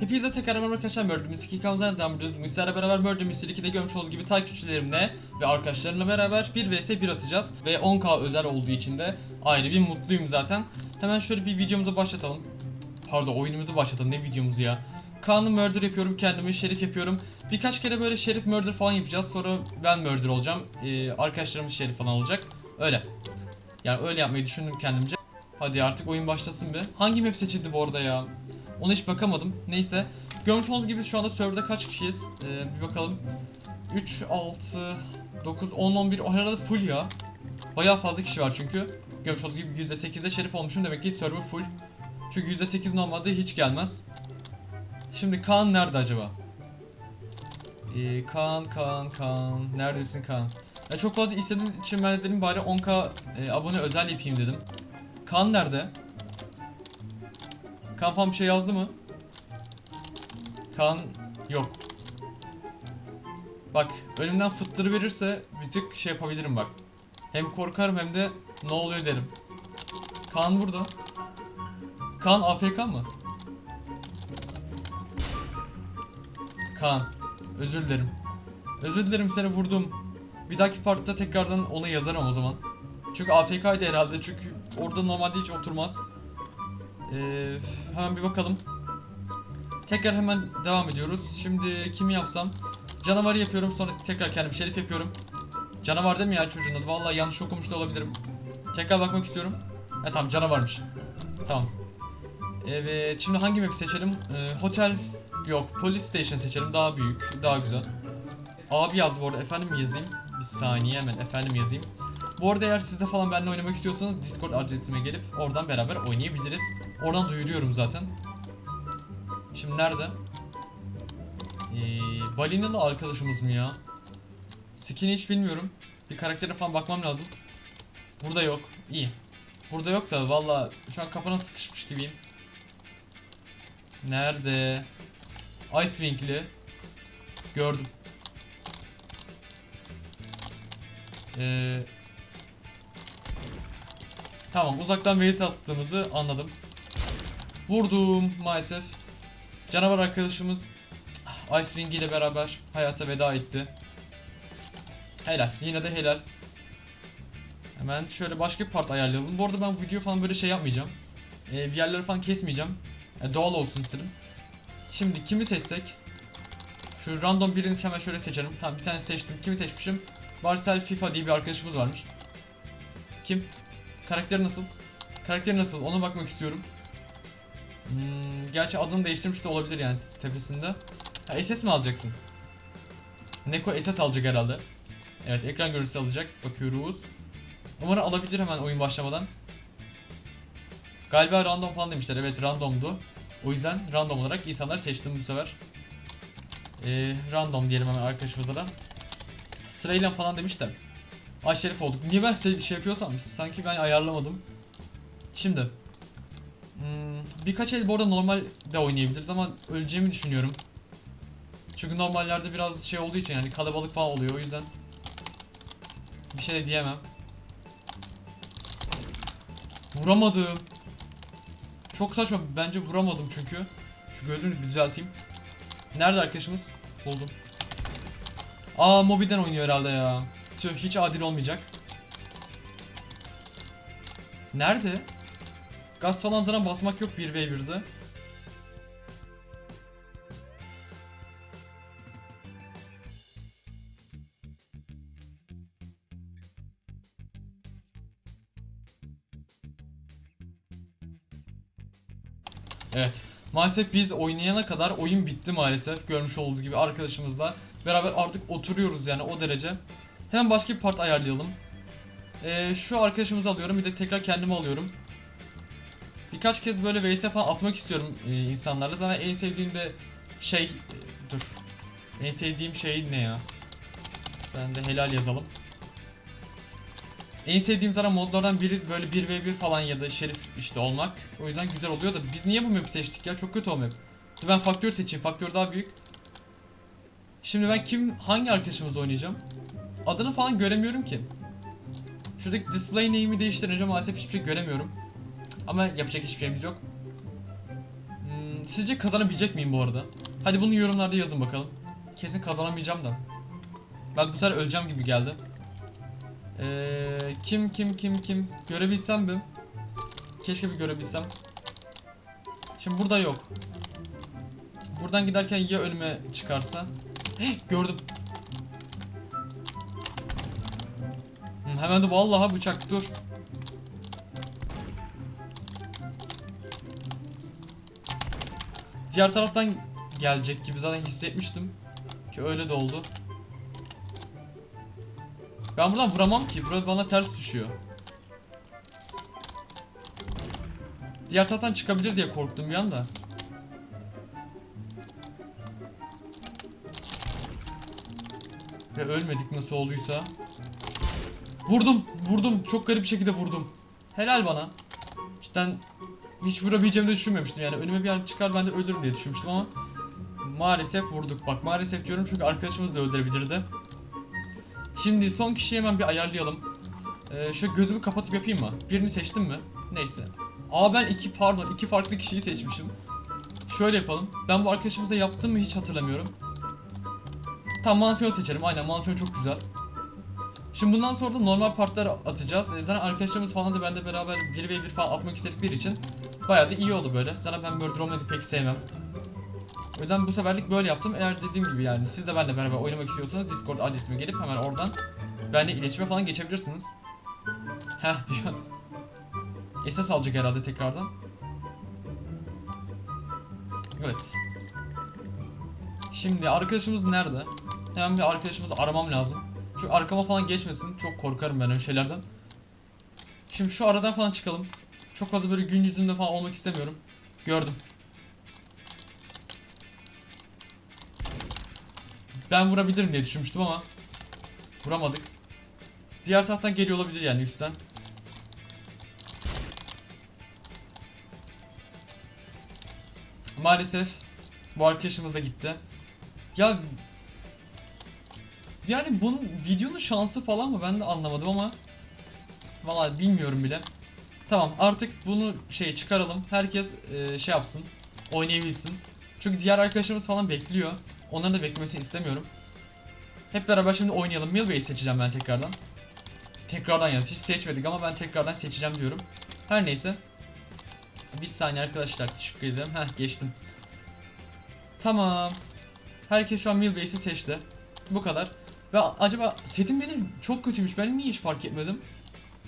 Hepinize tekrar merhaba arkadaşlar Murder Mystery 2 kanalına devam ediyoruz. Bu sizlerle beraber Murder Mystery 2'de görmüş olduğunuz gibi takipçilerimle ve arkadaşlarımla beraber 1 vs 1 atacağız. Ve 10k özel olduğu için de ayrı bir mutluyum zaten. Hemen şöyle bir videomuza başlatalım. Pardon oyunumuzu başlatalım ne videomuzu ya. Kaan'ı murder yapıyorum kendimi şerif yapıyorum. Birkaç kere böyle şerif murder falan yapacağız. Sonra ben murder olacağım. Ee, arkadaşlarımız şerif falan olacak. Öyle. Yani öyle yapmayı düşündüm kendimce. Hadi artık oyun başlasın be. Hangi map seçildi bu arada ya? Ona hiç bakamadım. Neyse. Görmüş olduğunuz gibi şu anda serverda kaç kişiyiz? Ee, bir bakalım. 3, 6, 9, 10, 11. O arada full ya. Bayağı fazla kişi var çünkü. Görmüş olduğunuz gibi %8'de şerif olmuşum. Demek ki server full. Çünkü %8 normalde hiç gelmez. Şimdi Kaan nerede acaba? Ee, Kaan, Kaan, Kaan. Neredesin Kaan? Ya çok fazla istediğiniz için ben de dedim bari 10k e, abone özel yapayım dedim. Kaan nerede? Kaan falan bir şey yazdı mı? Kaan yok. Bak önümden fıttırı verirse bir tık şey yapabilirim bak. Hem korkarım hem de ne oluyor derim. Kaan burada. Kaan AFK mı? Kaan özür dilerim. Özür dilerim seni vurdum. Bir dahaki partta tekrardan ona yazarım o zaman. Çünkü AFK'ydı herhalde çünkü orada normalde hiç oturmaz. Ee, hemen bir bakalım. Tekrar hemen devam ediyoruz. Şimdi kimi yapsam? Canavarı yapıyorum sonra tekrar kendim şerif yapıyorum. Canavar değil mi ya çocuğun adı? Vallahi yanlış okumuş da olabilirim. Tekrar bakmak istiyorum. E tamam canavarmış. Tamam. Evet şimdi hangi map'i seçelim? Ee, hotel yok police station seçelim daha büyük daha güzel. Abi yaz bu arada efendim yazayım? Bir saniye hemen efendim yazayım. Bu arada eğer siz de falan benimle oynamak istiyorsanız Discord adresime gelip oradan beraber oynayabiliriz. Oradan duyuruyorum zaten. Şimdi nerede? Ee, Balinalı arkadaşımız mı ya? Skin'i hiç bilmiyorum. Bir karaktere falan bakmam lazım. Burada yok. İyi. Burada yok da valla şu an kapana sıkışmış gibiyim. Nerede? Icewing'li. Gördüm. Ee, tamam uzaktan vs attığımızı anladım. Vurdum maalesef. Canavar arkadaşımız Icewing ile beraber hayata veda etti. Helal. Yine de helal. Hemen şöyle başka bir part ayarlayalım. Bu arada ben video falan böyle şey yapmayacağım. Ee, bir yerleri falan kesmeyeceğim. Yani doğal olsun istedim. Şimdi kimi seçsek? Şu random birini hemen şöyle seçelim. Tamam bir tane seçtim. Kimi seçmişim? Marcel FIFA diye bir arkadaşımız varmış. Kim? Karakteri nasıl? Karakteri nasıl? Ona bakmak istiyorum. Hmm, gerçi adını değiştirmiş de olabilir yani tepesinde. Ha, SS mi alacaksın? Neko SS alacak herhalde. Evet ekran görüntüsü alacak. Bakıyoruz. Umarım alabilir hemen oyun başlamadan. Galiba random falan demişler. Evet randomdu. O yüzden random olarak insanlar seçtim bu sefer. Ee, random diyelim hemen arkadaşımıza da. Sırayla falan demişler. Ay şerif olduk. Niye ben şey yapıyorsam sanki ben ayarlamadım. Şimdi. Hmm, birkaç el bu arada normal de oynayabiliriz ama öleceğimi düşünüyorum. Çünkü normallerde biraz şey olduğu için yani kalabalık falan oluyor o yüzden. Bir şey diyemem. Vuramadım. Çok saçma bence vuramadım çünkü. Şu gözümü bir düzelteyim. Nerede arkadaşımız? Buldum. Aa mobilden oynuyor herhalde ya. Tüh hiç adil olmayacak. Nerede? Gaz falan zaten basmak yok 1v1'de. Evet. Maalesef biz oynayana kadar oyun bitti maalesef. Görmüş olduğunuz gibi arkadaşımızla beraber artık oturuyoruz yani o derece. Hemen başka bir part ayarlayalım. Ee, şu arkadaşımızı alıyorum bir de tekrar kendimi alıyorum. Birkaç kez böyle vs falan atmak istiyorum e, insanlarla. Zaten en sevdiğim de şey... e, dur. En sevdiğim şey ne ya? Sen de helal yazalım. En sevdiğim zaten modlardan biri böyle 1v1 falan ya da şerif işte olmak. O yüzden güzel oluyor da biz niye bu map'i seçtik ya? Çok kötü o map. Ben faktör seçeyim. Faktör daha büyük. Şimdi ben kim hangi arkadaşımızla oynayacağım? Adını falan göremiyorum ki. Şuradaki display name'i değiştirince maalesef hiçbir şey göremiyorum. Ama yapacak hiçbir şeyimiz yok. Hmm, sizce kazanabilecek miyim bu arada? Hadi bunu yorumlarda yazın bakalım. Kesin kazanamayacağım da. Bak bu sefer öleceğim gibi geldi. Ee, kim kim kim kim görebilsem mi? Keşke bir görebilsem. Şimdi burada yok. Buradan giderken ya önüme çıkarsa. Hey, gördüm. Hemen de vallahi bıçak dur. Diğer taraftan gelecek gibi zaten hissetmiştim. Ki öyle de oldu. Ben buradan vuramam ki. Burada bana ters düşüyor. Diğer taraftan çıkabilir diye korktum bir anda. Ve ölmedik nasıl olduysa. Vurdum, vurdum. Çok garip bir şekilde vurdum. Helal bana. Cidden hiç vurabileceğimi de düşünmemiştim yani. Önüme bir an çıkar ben de ölürüm diye düşünmüştüm ama maalesef vurduk. Bak maalesef diyorum çünkü arkadaşımız da öldürebilirdi. Şimdi son kişiyi hemen bir ayarlayalım. Ee, şu gözümü kapatıp yapayım mı? Birini seçtim mi? Neyse. Aa ben iki pardon iki farklı kişiyi seçmişim. Şöyle yapalım. Ben bu arkadaşımıza yaptım mı hiç hatırlamıyorum. Tam mansiyon seçelim. Aynen mansiyon çok güzel. Şimdi bundan sonra da normal partlar atacağız. Ee, Zaten arkadaşlarımız falan da bende beraber 1 ve 1 falan atmak istedikleri için bayağı da iyi oldu böyle. Zaten ben Murder Roman'ı pek sevmem. O yüzden bu seferlik böyle yaptım. Eğer dediğim gibi yani siz de benimle beraber oynamak istiyorsanız Discord adresime gelip hemen oradan benimle iletişime falan geçebilirsiniz. Heh diyor. Esas alacak herhalde tekrardan. Evet. Şimdi arkadaşımız nerede? Hemen bir arkadaşımızı aramam lazım. Çünkü arkama falan geçmesin. Çok korkarım ben öyle şeylerden. Şimdi şu aradan falan çıkalım. Çok fazla böyle gün yüzünde falan olmak istemiyorum. Gördüm. Ben vurabilirim diye düşünmüştüm ama vuramadık. Diğer taraftan geliyor olabilir yani üstten. Maalesef bu arkadaşımız da gitti. Ya yani bunun videonun şansı falan mı ben de anlamadım ama Vallahi bilmiyorum bile. Tamam artık bunu şey çıkaralım. Herkes e, şey yapsın. Oynayabilsin. Çünkü diğer arkadaşlarımız falan bekliyor. Onların da beklemesini istemiyorum. Hep beraber şimdi oynayalım. Milway'i seçeceğim ben tekrardan. Tekrardan yaz. Hiç seçmedik ama ben tekrardan seçeceğim diyorum. Her neyse. Bir saniye arkadaşlar. Teşekkür ederim. Heh geçtim. Tamam. Herkes şu an Milway'i seçti. Bu kadar. Ve acaba setim benim çok kötüymüş. Ben niye hiç fark etmedim?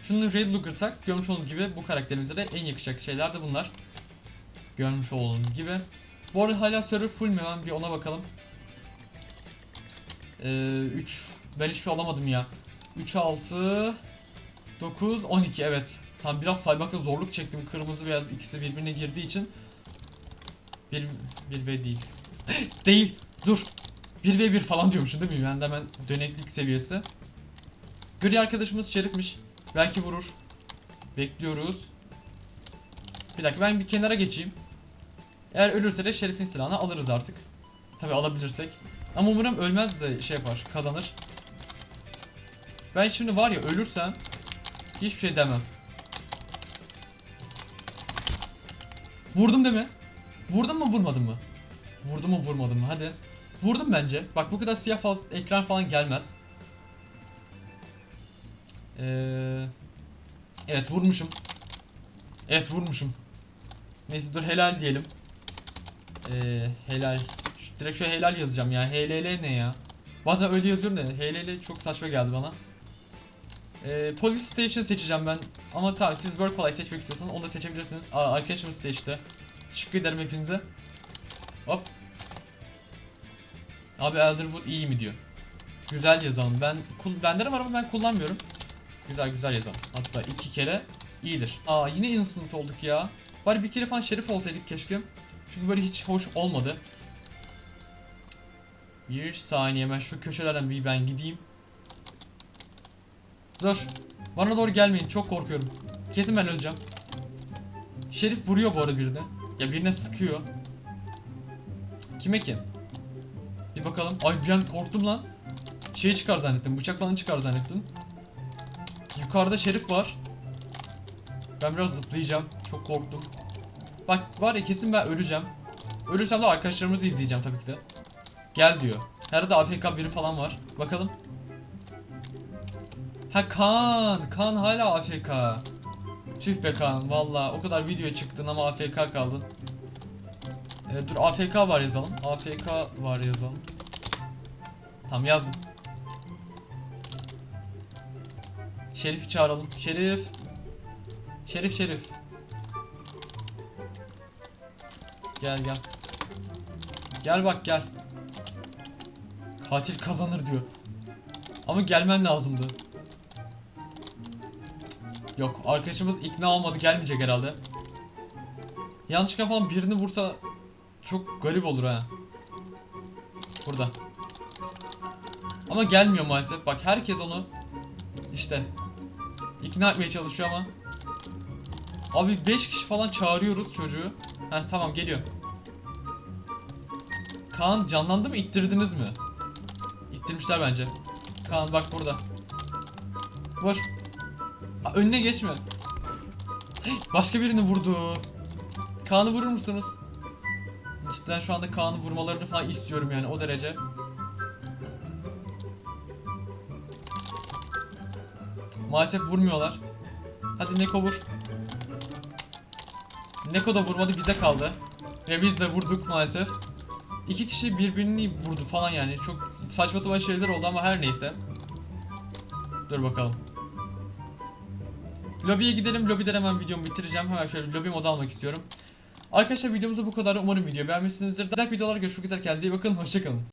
Şunu Red Looker tak. Görmüş olduğunuz gibi bu karakterimize de en yakışacak şeyler de bunlar. Görmüş olduğunuz gibi. Bu arada hala server full mü? Hemen bir ona bakalım. Ee, 3. Ben hiçbir şey alamadım ya. 3, 6, 9, 12 evet. Tam biraz saymakta zorluk çektim. Kırmızı beyaz ikisi birbirine girdiği için. Bir, bir ve değil. değil. Dur. 1 ve 1 falan diyormuşum değil mi? De hemen döneklik seviyesi. Gri arkadaşımız şerifmiş. Belki vurur. Bekliyoruz. Bir dakika ben bir kenara geçeyim. Eğer ölürse de şerifin silahını alırız artık. Tabi alabilirsek. Ama umarım ölmez de şey yapar, kazanır. Ben şimdi var ya ölürsem hiçbir şey demem. Vurdum değil mi? Vurdum mu vurmadım mı? Vurdum mu vurmadım mı? Hadi. Vurdum bence. Bak bu kadar siyah faz ekran falan gelmez. Ee, evet vurmuşum. Evet vurmuşum. Neyse dur helal diyelim. Ee, helal. Direkt şöyle helal yazacağım ya. HLL ne ya? Bazen öyle yazıyorum da HLL çok saçma geldi bana. Ee, Police Station seçeceğim ben. Ama tabii siz Workfly seçmek istiyorsanız onu da seçebilirsiniz. Aa, arkadaşımız seçti. Teşekkür ederim hepinize. Hop. Abi Elderwood iyi mi diyor. Güzel yazalım. Ben kul bende de var ama ben kullanmıyorum. Güzel güzel yazalım. Hatta iki kere iyidir. Aa yine innocent olduk ya. Bari bir kere falan şerif olsaydık keşke. Çünkü böyle hiç hoş olmadı. Bir saniye ben şu köşelerden bir ben gideyim. Dur. Bana doğru gelmeyin. Çok korkuyorum. Kesin ben öleceğim. Şerif vuruyor bu arada birine. Ya birine sıkıyor. Kime ki? Bir bakalım. Ay bir an korktum lan. Şey çıkar zannettim. Bıçak falan çıkar zannettim. Yukarıda şerif var. Ben biraz zıplayacağım. Çok korktum. Bak var ya kesin ben öleceğim. Ölürsem de arkadaşlarımızı izleyeceğim tabii ki de. Gel diyor. Herhalde AFK biri falan var. Bakalım. Ha Kaan. Kaan hala AFK. Tüh be Kaan. Valla o kadar video çıktın ama AFK kaldın. Ee, dur AFK var yazalım. AFK var yazalım. Tamam yazdım. Şerif'i çağıralım. Şerif. Şerif Şerif. Gel gel. Gel bak gel. Katil kazanır diyor. Ama gelmen lazımdı. Yok arkadaşımız ikna olmadı gelmeyecek herhalde. Yanlışlıkla falan birini vursa çok garip olur ha. Burada. Ama gelmiyor maalesef. Bak herkes onu işte ikna etmeye çalışıyor ama. Abi 5 kişi falan çağırıyoruz çocuğu. Heh tamam geliyor. Kaan canlandı mı ittirdiniz mi? İttirmişler bence. Kaan bak burada. Vur. Aa, önüne geçme. Başka birini vurdu. Kaan'ı vurur musunuz? Cidden şu anda Kaan'ı vurmalarını falan istiyorum yani o derece. Maalesef vurmuyorlar. Hadi Neko vur. Neko da vurmadı bize kaldı. Ve biz de vurduk maalesef. İki kişi birbirini vurdu falan yani. Çok saçma sapan şeyler oldu ama her neyse. Dur bakalım. Lobiye gidelim. Lobiden hemen videomu bitireceğim. Hemen şöyle bir lobi modu almak istiyorum. Arkadaşlar videomuzda bu kadar. Umarım video beğenmişsinizdir. Daha videolar görüşmek üzere. Kendinize iyi bakın. Hoşçakalın.